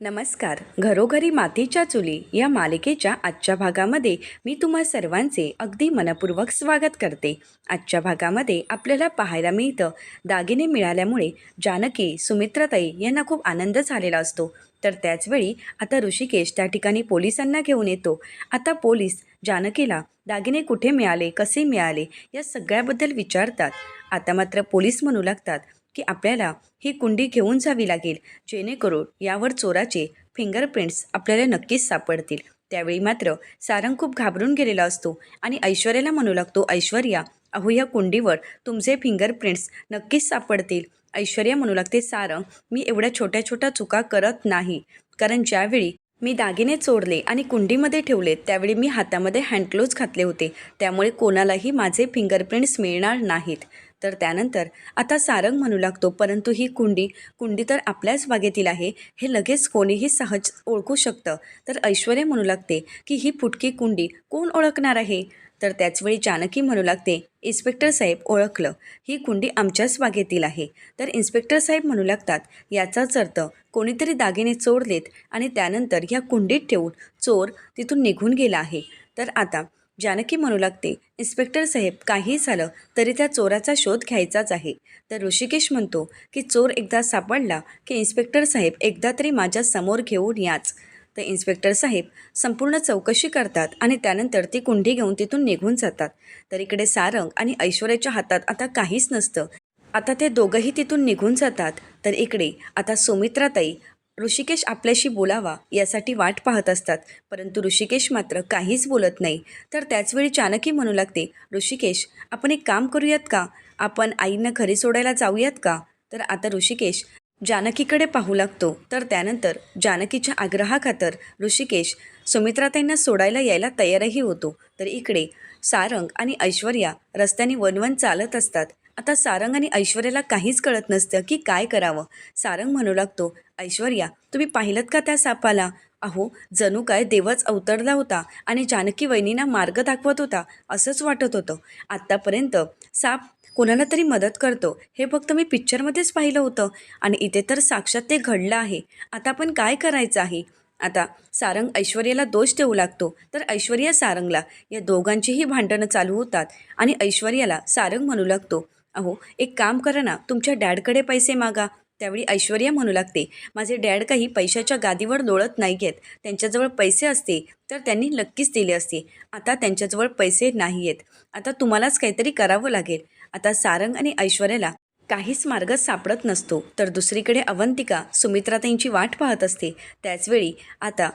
नमस्कार. घरोघरी मातीच्या चुली या मालिकेच्या आजच्या भागामध्ये मी तुम्हा सर्वांचे अगदी मनपूर्वक स्वागत करते. आजच्या भागामध्ये आपल्याला पाहायला मिळतं दागिने मिळाल्यामुळे जानकी सुमित्राताई यांना खूप आनंद झालेला असतो. तर त्याचवेळी आता ऋषिकेश त्या ठिकाणी पोलिसांना घेऊन येतो. आता पोलीस जानकीला दागिने कुठे मिळाले कसे मिळाले या सगळ्याबद्दल विचारतात. आता मात्र पोलीस म्हणू लागतात की आपल्याला ही कुंडी घेऊन जावी लागेल. जेणेकरून यावर चोराचे फिंगरप्रिंट्स आपल्याला नक्कीच सापडतील. त्यावेळी मात्र सारंग खूप घाबरून गेलेला असतो आणि ऐश्वर्याला म्हणू लागतो ऐश्वर्या अहो या कुंडीवर तुमचे फिंगरप्रिंट्स नक्कीच सापडतील. ऐश्वर्या म्हणू लागते सारंग मी एवढ्या छोट्या छोट्या चुका करत नाही. कारण ज्यावेळी मी दागिने चोरले आणि कुंडीमध्ये ठेवले त्यावेळी मी हातामध्ये हँडग्लोव्ज घातले होते. त्यामुळे कोणालाही माझे फिंगरप्रिंट्स मिळणार नाहीत. तर त्यानंतर आता सारंग म्हणू लागतो परंतु ही कुंडी कुंडी तर आपल्याच बागेतील आहे हे लगेच कोणीही सहज ओळखू शकतं. तर ऐश्वर्या म्हणू लागते की ही फुटकी कुंडी कोण ओळखणार आहे? तर त्याचवेळी जानकी म्हणू लागते इन्स्पेक्टर साहेब ओळखलं ही कुंडी आमच्याच बागेतील आहे. तर इन्स्पेक्टर साहेब म्हणू लागतात याचाच अर्थ कोणीतरी दागिने चोरलेत आणि त्यानंतर ह्या कुंडीत ठेवून चोर तिथून निघून गेला आहे. तर आता जानकी म्हणू लागते इन्स्पेक्टर साहेब काही झालं तरी त्या चोराचा शोध घ्यायचाच आहे. तर ऋषिकेश म्हणतो की चोर एकदा सापडला की इन्स्पेक्टर साहेब एकदा तरी माझ्यासमोर घेऊन याच. तर इन्स्पेक्टर साहेब संपूर्ण चौकशी करतात आणि त्यानंतर ती कुंडी घेऊन तिथून निघून जातात. तर इकडे सारंग आणि ऐश्वर्याच्या हातात आता काहीच नसतं. आता ते दोघंही तिथून निघून जातात. तर इकडे आता सुमित्राताई ऋषिकेश आपल्याशी बोलावा यासाठी वाट पाहत असतात. परंतु ऋषिकेश मात्र काहीच बोलत नाही. तर त्याचवेळी चाणकी म्हणू लागते ऋषिकेश आपण एक काम करूयात का? आपण आईंना घरी सोडायला जाऊयात का? तर आता ऋषिकेश जानकीकडे पाहू लागतो. तर त्यानंतर जानकीच्या आग्रहाखातर ऋषिकेश सुमित्राताईंना सोडायला यायला तयारही होतो. तर इकडे सारंग आणि ऐश्वर्या रस्त्याने वनवन चालत असतात. आता सारंग आणि ऐश्वर्याला काहीच कळत नसतं की काय करावं. सारंग म्हणू लागतो ऐश्वर्या तुम्ही पाहिलं का त्या सापाला? अहो जणू काय देवच अवतरला होता आणि जानकी वहिनींना मार्ग दाखवत होता असंच वाटत होतं. आत्तापर्यंत साप कोणाला तरी मदत करतो. हे फक्त मी पिक्चरमध्येच पाहिलं होतं आणि इथे तर साक्षात ते घडलं आहे. आता आपण काय करायचं आहे? आता सारंग ऐश्वर्याला दोष देऊ लागतो. तर ऐश्वर्या सारंगला. या दोघांचीही भांडणं चालू होतात आणि ऐश्वर्याला सारंग म्हणू लागतो अहो एक काम करा ना तुमच्या डॅडकडे पैसे मागा. त्यावेळी ऐश्वर्या म्हणू लागते माझे डॅड काही पैशाच्या गादीवर लोळत नाही आहेत. त्यांच्याजवळ पैसे असते तर त्यांनी नक्कीच दिले असते. आता त्यांच्याजवळ पैसे नाही आहेत. आता तुम्हालाच काहीतरी करावं लागेल. आता सारंग आणि ऐश्वर्याला काहीच मार्ग सापडत नसतो. तर दुसरीकडे अवंतिका सुमित्राताईंची वाट पाहत असते. त्याचवेळी आता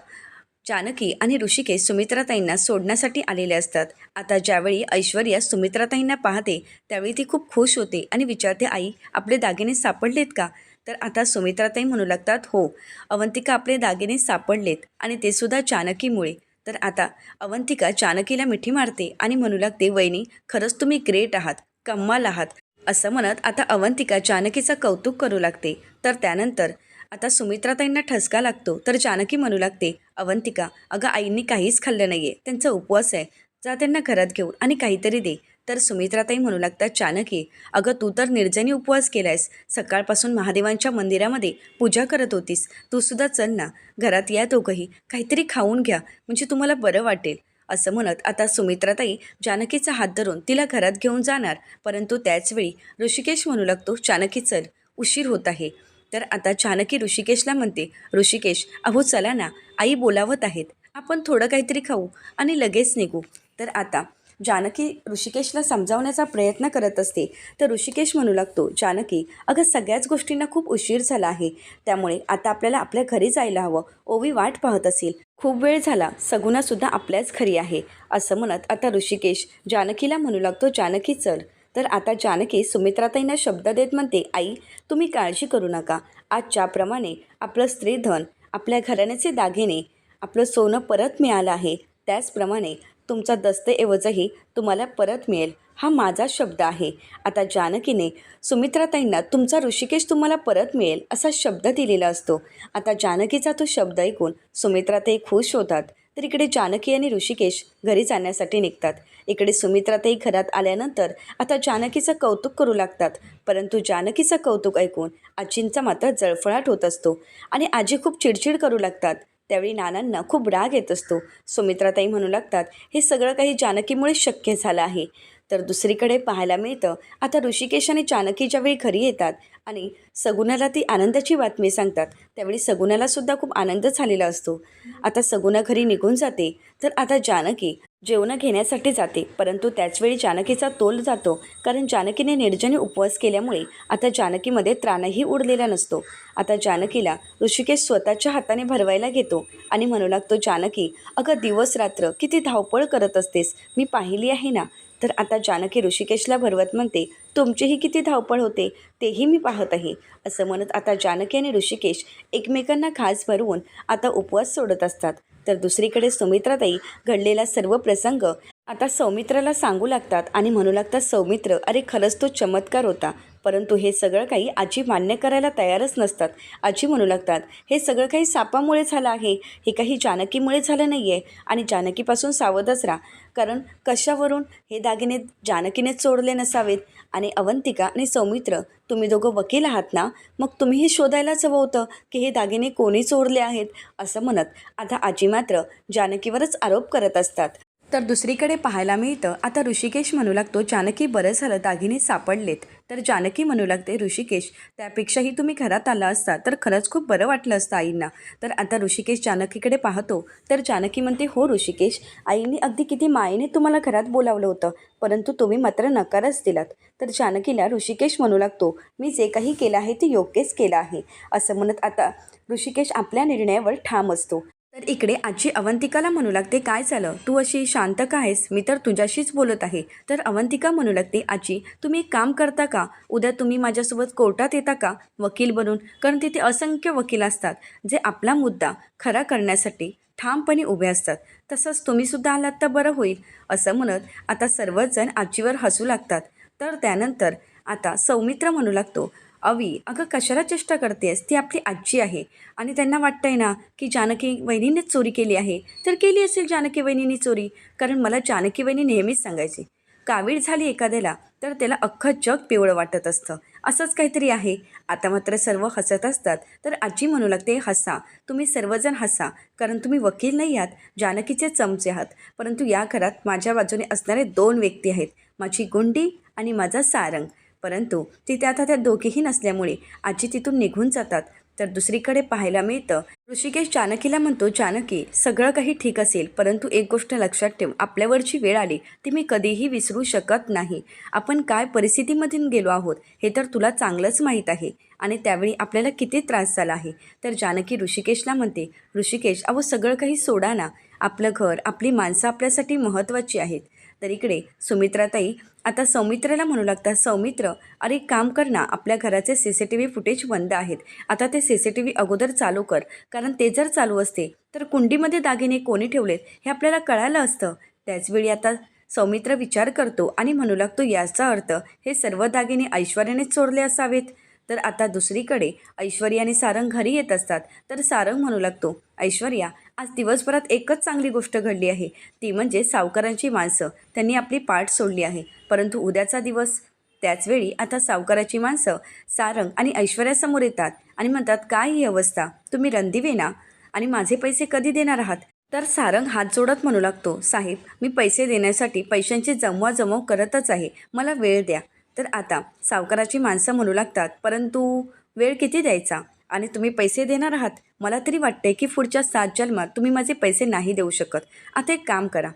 जानकी आणि ऋषिकेश सुमित्राताईंना सोडण्यासाठी आलेले असतात. आता ज्यावेळी ऐश्वर्या सुमित्राताईंना पाहते त्यावेळी ती खूप खुश होते आणि विचारते आई आपले दागिने सापडलेत का? तर आता सुमित्राताई म्हणू लागतात हो अवंतिका आपले दागिने सापडलेत आणि ते सुद्धा जानकीमुळे तर आता अवंतिका जानकीला मिठी मारते आणि म्हणू लागते वहिनी खरंच तुम्ही ग्रेट आहात कम्माल आहात. असं म्हणत आता अवंतिका जानकीचं कौतुक करू लागते. तर त्यानंतर आता सुमित्राताईंना ठसका लागतो तर जानकी म्हणू लागते अवंतिका अगं आईंनी काहीच खाल्लं नाही आहे त्यांचा उपवास आहे जा त्यांना घरात घेऊन आणि काहीतरी दे. तर सुमित्राताई म्हणू लागतात चाणकी अगं तू तर निर्जनी उपवास केलायस सकाळपासून महादेवांच्या मंदिरामध्ये पूजा करत होतीस तू सुद्धा चल ना घरात या दोघंही काहीतरी खाऊन घ्या म्हणजे तुम्हाला बरं वाटेल. असं म्हणत आता सुमित्राताई जानकीचा हात धरून तिला घरात घेऊन जाणार परंतु त्याचवेळी ऋषिकेश म्हणू लागतो जानकी चल उशीर होत आहे तर आता जानकी ऋषिकेशला म्हणते ऋषिकेश अहो चला ना आई बोलावत आहेत. आपण थोडं काहीतरी खाऊ आणि लगेच निघू. तर आता जानकी ऋषिकेशला समजावण्याचा प्रयत्न करत असते. तर ऋषिकेश म्हणू लागतो जानकी अगं सगळ्याच गोष्टींना खूप उशीर झाला आहे. त्यामुळे आता आपल्याला आपल्या घरी जायला हवं. ओवी वाट पाहत असेल. खूप वेळ झाला. सगुणासुद्धा आपल्याच घरी आहे. असं म्हणत आता ऋषिकेश जानकीला म्हणू लागतो जानकी चल. तर आता जानकी सुमित्राताईंना शब्द देत म्हणते आई तुम्ही काळजी करू नका. आजच्याप्रमाणे आपलं स्त्रीधन आपल्या घराण्याचे दागिने आपलं सोनं परत मिळालं आहे. त्याचप्रमाणे तुमचा दस्तऐवजही तुम्हाला परत मिळेल. हा माझा शब्द आहे. आता जानकीने सुमित्राताईंना तुमचा ऋषिकेश तुम्हाला परत मिळेल असा शब्द दिलेला असतो. आता जानकीचा तो शब्द ऐकून सुमित्राताई खुश होतात. तर इकडे जानकी आणि ऋषिकेश घरी जाण्यासाठी निघतात. इकडे सुमित्राताई घरात आल्यानंतर आता जानकीचं कौतुक करू लागतात. परंतु जानकीचं कौतुक ऐकून आजींचा मात्र जळफळाट होत असतो आणि आजी खूप चिडचिड करू लागतात. त्यावेळी नानांना खूप राग येत असतो. सुमित्राताई म्हणू लागतात हे सगळं काही जानकीमुळे शक्य झालं आहे. तर दुसरीकडे पाहायला मिळतं. आता ऋषिकेश आणि चाणकीच्या वेळी घरी येतात आणि सगुणाला ती आनंदाची बातमी सांगतात त्यावेळी सगुणाला सुद्धा खूप आनंद झालेला असतो. आता सगुणा घरी निघून जाते तर आता जानकी जेवणं घेण्यासाठी जाते परंतु त्याचवेळी जानकीचा तोल जातो कारण जानकीने निर्जने उपवास केल्यामुळे आता जानकीमध्ये त्राणही उडलेला नसतो. आता जानकीला ऋषिकेश स्वतःच्या हाताने भरवायला घेतो आणि म्हणू लागतो जानकी अगं दिवस रात्र किती धावपळ करत असतेस मी पाहिली आहे ना तर आता जानकी ऋषिकेशला भरवत म्हणते तुमचीही किती धावपळ होते तेही मी पाहत आहे असं म्हणत आता जानकी आणि ऋषिकेश एकमेकांना खास भरवून आता उपवास सोडत असतात. तर दुसरीकडे सुमित्राताई घडलेला सर्व प्रसंग आता सौमित्राला सांगू लागतात आणि म्हणू लागतात सौमित्र अरे खरंच तो चमत्कार होता. परंतु हे सगळं काही आजी मान्य करायला तयारच नसतात. आजी म्हणू लागतात हे सगळं काही सापामुळे झालं आहे. हे काही जानकीमुळे झालं नाही आहे आणि जानकीपासून सावधच राहा. कारण कशावरून हे दागिने जानकीने चोरले नसावेत? आणि अवंतिका आणि सौमित्र तुम्ही दोघं वकील आहात ना? मग तुम्ही हे शोधायलाच हवं होतं की हे दागिने कोणी चोरले आहेत? असं म्हणत आता आजी मात्र जानकीवरच आरोप करत असतात. तर दुसरीकडे पाहायला मिळतं आता ऋषिकेश म्हणू लागतो जानकी बरं झालं दागिने सापडलेत. तर जानकी म्हणू लागते ऋषिकेश त्यापेक्षाही तुम्ही घरात आला असता तर खरंच खूप बरं वाटलं असतं आईंना. तर आता ऋषिकेश जानकीकडे पाहतो तर जानकी म्हणते हो ऋषिकेश आईंनी अगदी किती मायेने तुम्हाला घरात बोलावलं होतं परंतु तुम्ही मात्र नकारच दिलात. तर जानकीला ऋषिकेश म्हणू लागतो मी जे काही केलं आहे ते योग्यच केलं आहे. असं म्हणत आता ऋषिकेश आपल्या निर्णयावर ठाम असतो. तर इकडे आजी अवंतिकाला म्हणू लागते काय झालं? तू अशी शांत का आहेस? मी तर तुझ्याशीच बोलत आहे. तर अवंतिका म्हणू लागते आजी तुम्ही एक काम करता का? उद्या तुम्ही माझ्यासोबत कोर्टात येता का? वकील बनून? कारण तिथे असंख्य वकील असतात जे आपला मुद्दा खरा करण्यासाठी ठामपणे उभे असतात. तसंच तुम्हीसुद्धा आलात तर बरं होईल असं म्हणत आता सर्वच जण आजीवर हसू लागतात. तर त्यानंतर आता सौमित्र म्हणू लागतो अवी अगं कशाला चेष्टा करतेस ती आपली आजी आहे. आणि त्यांना वाटतंय ना की जानकी वहिनीनेच चोरी केली आहे. तर केली असेल जानकी वहिनीने चोरी. कारण मला जानकी वहिनी नेहमीच सांगायची कावीळ झाली एखाद्याला तर त्याला अख्खं जग पिवळं वाटत असतं. असंच काहीतरी आहे. आता मात्र सर्व हसत असतात. तर आजी म्हणू लागते हसा. तुम्ही सर्वजण हसा. कारण तुम्ही वकील नाही आहात. जानकीचे चमचे आहात. परंतु या घरात माझ्या बाजूने असणारे दोन व्यक्ती आहेत. माझी गुंडी आणि माझा सारंग. परंतु तिथे आता त्या दोघेही नसल्यामुळे आजी तिथून निघून जातात. तर दुसरीकडे पाहायला मिळतं ऋषिकेश जानकीला म्हणतो जानकी सगळं काही ठीक असेल परंतु एक गोष्ट लक्षात ठेव आपल्यावरची वेळ आली ती मी कधीही विसरू शकत नाही. आपण काय परिस्थितीमधून गेलो आहोत हे तर तुला चांगलंच माहीत आहे आणि त्यावेळी आपल्याला किती त्रास झाला आहे. तर जानकी ऋषिकेशला म्हणते ऋषिकेश अहो सगळं काही सोडा ना. आपलं घर आपली माणसं आपल्यासाठी महत्त्वाची आहेत. तर इकडे सुमित्राताई आता सौमित्राला म्हणू लागतात सौमित्र अरे काम कर ना आपल्या घराचे C C T V footage बंद आहेत. आता ते सी सी टी व्ही अगोदर चालू कर कारण ते जर चालू असते तर कुंडीमध्ये दागिने कोणी ठेवलेत हे आपल्याला कळालं असतं. त्याचवेळी आता सौमित्र विचार करतो आणि म्हणू लागतो याचा अर्थ हे सर्व दागिने ऐश्वर्यानेच चोरले असावेत. तर आता दुसरीकडे ऐश्वर्या आणि सारंग घरी येत असतात तर सारंग म्हणू लागतो ऐश्वर्या आज दिवसभरात एकच चांगली गोष्ट घडली आहे. ती म्हणजे सावकारांची माणसं. त्यांनी आपली पाठ सोडली आहे. परंतु उद्याचा दिवस त्याचवेळी आता सावकाराची माणसं सारंग आणि ऐश्वर्यासमोर येतात आणि म्हणतात काय ही अवस्था? तुम्ही रणदिवे ना आणि माझे पैसे कधी देणार आहात? तर सारंग हात जोडत म्हणू लागतो साहेब मी पैसे देण्यासाठी पैशांची जमवाजमव करतच आहे. मला वेळ द्या. तर आता सावकाराची माणसं म्हणू लागतात परंतु वेळ किती द्यायचा? आणि तुम्ही पैसे देणार आहात? मला तरी वाटते की पुढच्या सात जन्मात तुम्ही माझे पैसे नाही देऊ शकत. आता एक काम करा.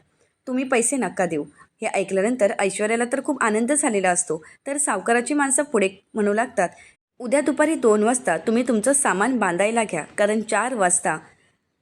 तुम्ही पैसे नका देऊ. हे ऐकल्यानंतर ऐश्वर्याला तर खूप आनंद झालेला असतो. तर सावकाराची माणसं पुढे म्हणू लागतात उद्या दुपारी दोन वाजता तुम्ही तुमचं सामान बांधायला घ्या. कारण चार वाजता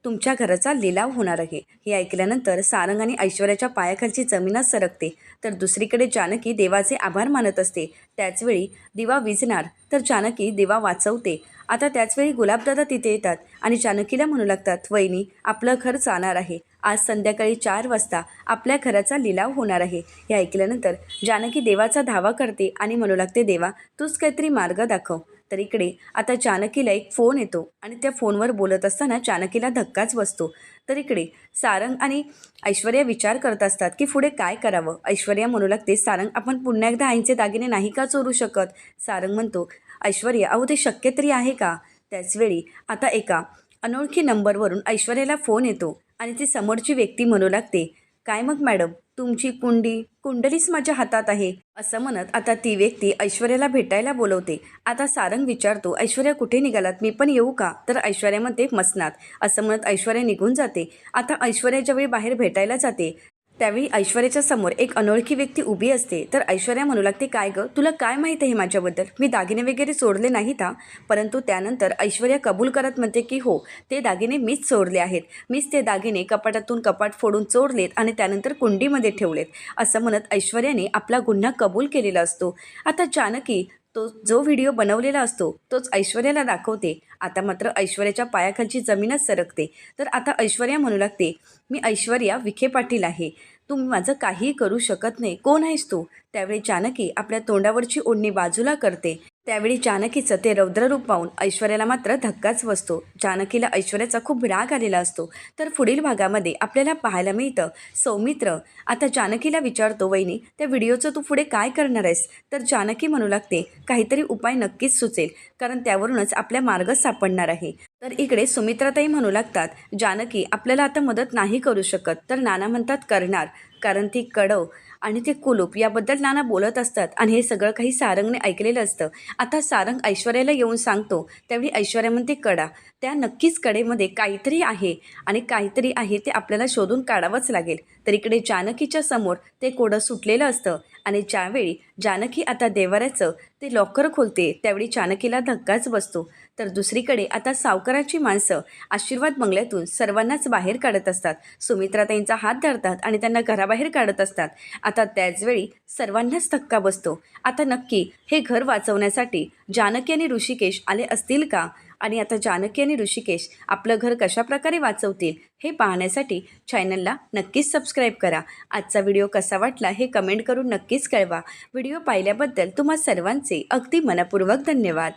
तुमच्या घराचा लिलाव होणार आहे. हे ऐकल्यानंतर सारंग आणि ऐश्वर्याच्या पायाखालची जमीनच सरकते. तर दुसरीकडे जानकी देवाचे आभार मानत असते. त्याचवेळी दिवा विजणार तर जानकी दिवा वाचवते. आता त्याचवेळी गुलाबदादा तिथे येतात आणि जानकीला म्हणू लागतात वहिनी आपलं घर जाणार आहे. आज संध्याकाळी चार वाजता आपल्या घराचा लिलाव होणार आहे. हे ऐकल्यानंतर जानकी देवाचा धावा करते आणि म्हणू लागते देवा तूच काहीतरी मार्ग दाखव. तर इकडे आता जानकीला एक फोन येतो आणि त्या फोनवर बोलत असताना जानकीला धक्काच बसतो. तर इकडे सारंग आणि ऐश्वर्या विचार करत असतात की पुढे काय करावं. ऐश्वर्या म्हणू लागते सारंग आपण पुन्हा एकदा आईंचे दागिने नाही का चोरू शकत? सारंग म्हणतो ऐश्वर्या अहो ते शक्य तरी आहे का? त्याचवेळी आता एका अनोळखी नंबरवरून ऐश्वर्याला फोन येतो आणि ती समोरची व्यक्ती म्हणू लागते काय मग मॅडम? तुमची कुंडी कुंडलीच माझ्या हातात आहे. असं म्हणत आता ती व्यक्ती ऐश्वर्याला भेटायला बोलवते. आता सारंग विचारतो ऐश्वर्या कुठे निघालात? मी पण येऊ का? तर ऐश्वर्यामध्ये मसनात. असं म्हणत ऐश्वर्या निघून जाते. आता ऐश्वर्या ज्यावेळी बाहेर भेटायला जाते त्यावेळी ऐश्वर्याच्या समोर एक अनोळखी व्यक्ती उभी असते. तर ऐश्वर्या म्हणू लागते काय गं? तुला काय माहीत आहे माझ्याबद्दल? मी दागिने वगैरे चोरले नाहीत हा? परंतु त्यानंतर ऐश्वर्या कबूल करत म्हणते की हो ते दागिने मीच चोरले आहेत. मीच ते दागिने कपाटातून कपाट फोडून चोरलेत आणि त्यानंतर कुंडीमध्ये ठेवलेत. असं म्हणत ऐश्वर्याने आपला गुन्हा कबूल केलेला असतो. आता जानकी तो जो व्हिडिओ बनवलेला असतो तोच ऐश्वर्याला दाखवते. आता मात्र ऐश्वर्याच्या पायाखालची जमीनच सरकते. तर आता ऐश्वर्या म्हणू लागते मी ऐश्वर्या विखे पाटील आहे. तुम्ही माझं काहीही करू शकत नाही. कोण आहेस तू? त्यावेळी जानकी आपल्या तोंडावरची ओढणी बाजूला करते. त्यावेळी जानकीचं ते रौद्ररूप पाहून ऐश्वर्याला मात्र धक्काच बसतो. जानकीला ऐश्वर्याचा खूप राग आलेला असतो. तर पुढील भागामध्ये आपल्याला पाहायला मिळतं सौमित्र आता जानकीला विचारतो वहिनी त्या व्हिडिओचं तू पुढे काय करणार आहेस? तर जानकी म्हणू लागते काहीतरी उपाय नक्कीच सुचेल कारण त्यावरूनच आपल्या मार्ग सापडणार आहे. तर इकडे सुमित्राताई म्हणू लागतात जानकी आपल्याला आता मदत नाही करू शकत. तर नाना म्हणतात करणार. कारण ती कडव आणि ते कुलूप याबद्दल नाना बोलत असतात. आणि हे सगळं काही सारंगने ऐकलेलं असतं. आता सारंग ऐश्वर्याला येऊन सांगतो त्यावेळी ऐश्वर्या म्हणते कडा त्या नक्कीच कडेमध्ये काहीतरी आहे. आणि काहीतरी आहे ते आपल्याला शोधून काढावंच लागेल. तर इकडे जानकीच्या समोर ते कोडं सुटलेलं असतं. आणि ज्यावेळी जानकी आता देवाऱ्याचं ते लॉकर खोलते त्यावेळी जानकीला धक्काच बसतो. तर दुसरीकडे आता सावकाराची माणसं आशीर्वाद बंगल्यातून सर्वांनाच बाहेर काढत असतात. सुमित्रा त्यांचा हात धरतात आणि त्यांना घराबाहेर काढत असतात. आता त्याचवेळी सर्वांनाच धक्का बसतो. आता नक्की हे घर वाचवण्यासाठी जानकी आणि ऋषिकेश आले असतील का? आणि आता जानकी आणि ऋषिकेश आपलं घर कशाप्रकारे वाचवतील हे पाहण्यासाठी चॅनलला नक्कीच सबस्क्राईब करा. आजचा व्हिडिओ कसा वाटला हे कमेंट करून नक्कीच कळवा. व्हिडिओ पाहिल्याबद्दल तुम्हा सर्वांचे अगदी मनपूर्वक धन्यवाद.